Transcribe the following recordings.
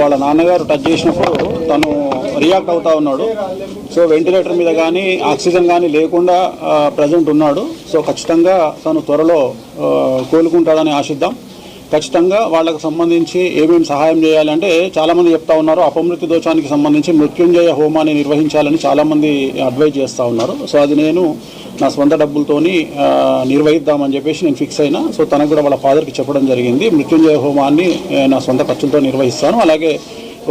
వాళ్ళ నాన్నగారు టచ్ చేసినప్పుడు తను రియాక్ట్ అవుతా ఉన్నాడు. సో వెంటిలేటర్ మీద కానీ ఆక్సిజన్ కానీ లేకుండా ప్రజెంట్ ఉన్నాడు. సో ఖచ్చితంగా తను త్వరలో కోలుకుంటాడని ఆశిద్దాం. ఖచ్చితంగా వాళ్ళకు సంబంధించి ఏమేమి సహాయం చేయాలంటే చాలామంది చెప్తా ఉన్నారు అపమృతి దోషానికి సంబంధించి మృత్యుంజయ హోమాన్ని నిర్వహించాలని చాలామంది అడ్వైజ్ చేస్తూ ఉన్నారు. సో అది నేను నా సొంత డబ్బులతోని నిర్వహిద్దామని చెప్పేసి నేను ఫిక్స్ అయినా సో తనకు కూడా వాళ్ళ ఫాదర్కి చెప్పడం జరిగింది. మృత్యుంజయ హోమాన్ని నా సొంత ఖర్చులతో నిర్వహిస్తాను. అలాగే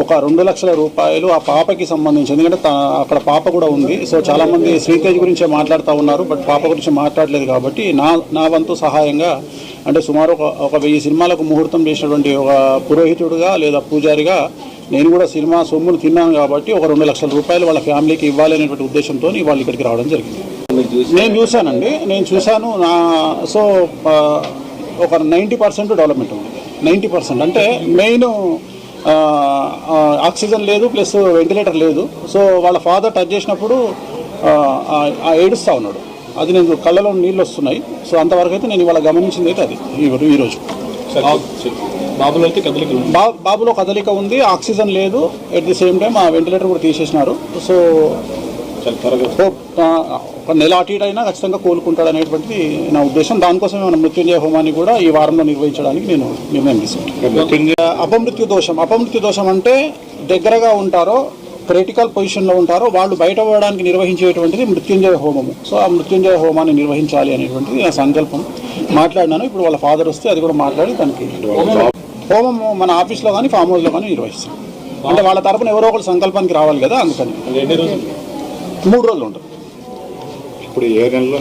ఒక రెండు లక్షల రూపాయలు ఆ పాపకి సంబంధించి ఎందుకంటే అక్కడ పాప కూడా ఉంది. సో చాలామంది శ్రీతేజ్ గురించే మాట్లాడుతూ ఉన్నారు బట్ పాప గురించి మాట్లాడలేదు కాబట్టి నా నా వంతు సహాయంగా అంటే సుమారు ఒక ఒక వెయ్యి సినిమాలకు ముహూర్తం చేసినటువంటి ఒక పురోహితుడుగా లేదా పూజారిగా నేను కూడా సినిమా సొమ్మును తిన్నాను కాబట్టి ఒక రెండు లక్షల రూపాయలు వాళ్ళ ఫ్యామిలీకి ఇవ్వాలి అనేటువంటి ఉద్దేశంతో వాళ్ళు ఇక్కడికి రావడం జరిగింది. నేను చూశానండి. నేను చూశాను. నా సో ఒక నైంటీ పర్సెంట్ డెవలప్మెంట్ ఉంది. Ninety percent. అంటే మెయిన్ ఆక్సిజన్ లేదు ప్లస్ వెంటిలేటర్ లేదు. సో వాళ్ళ ఫాదర్ టచ్ చేసినప్పుడు ఏడుస్తూ ఉన్నాడు. అది నేను కళ్ళలో నీళ్ళు వస్తున్నాయి. సో అంతవరకు అయితే నేను ఇవాళ గమనించింది అయితే అది ఈరోజు బాబులో అయితే కదలిక బాబులో కదలిక ఉంది ఆక్సిజన్ లేదు ఎట్ ది సేమ్ టైం ఆ వెంటిలేటర్ కూడా తీసేసినారు. సో ఒక నెల అటు ఇటు అయినా ఖచ్చితంగా కోలుకుంటాడు అనేటువంటిది నా ఉద్దేశం. దానికోసమే మన మృత్యుంజయ హోమాన్ని కూడా ఈ వారంలో నిర్వహించడానికి నేను నిర్ణయం తీసుకుంటాను అపమృత్యు దోషం అపమృత్యు దోషం అంటే దగ్గరగా ఉంటారో క్రిటికల్ పొజిషన్లో ఉంటారో వాళ్ళు బయటపడడానికి నిర్వహించేటువంటిది మృత్యుంజయ హోమము. సో ఆ మృత్యుంజయ హోమాన్ని నిర్వహించాలి అనేటువంటిది నా సంకల్పం. మాట్లాడినాను ఇప్పుడు వాళ్ళ ఫాదర్ వస్తే అది కూడా మాట్లాడి దానికి హోమము మన ఆఫీస్లో కానీ ఫామ్ హౌస్లో కానీ నిర్వహిస్తాం. అంటే వాళ్ళ తరపున ఎవరో ఒకరు సంకల్పానికి రావాలి కదా అందుకని. మూడు రోజులు ఉంటుంది ఇప్పుడు ఏ నెలలో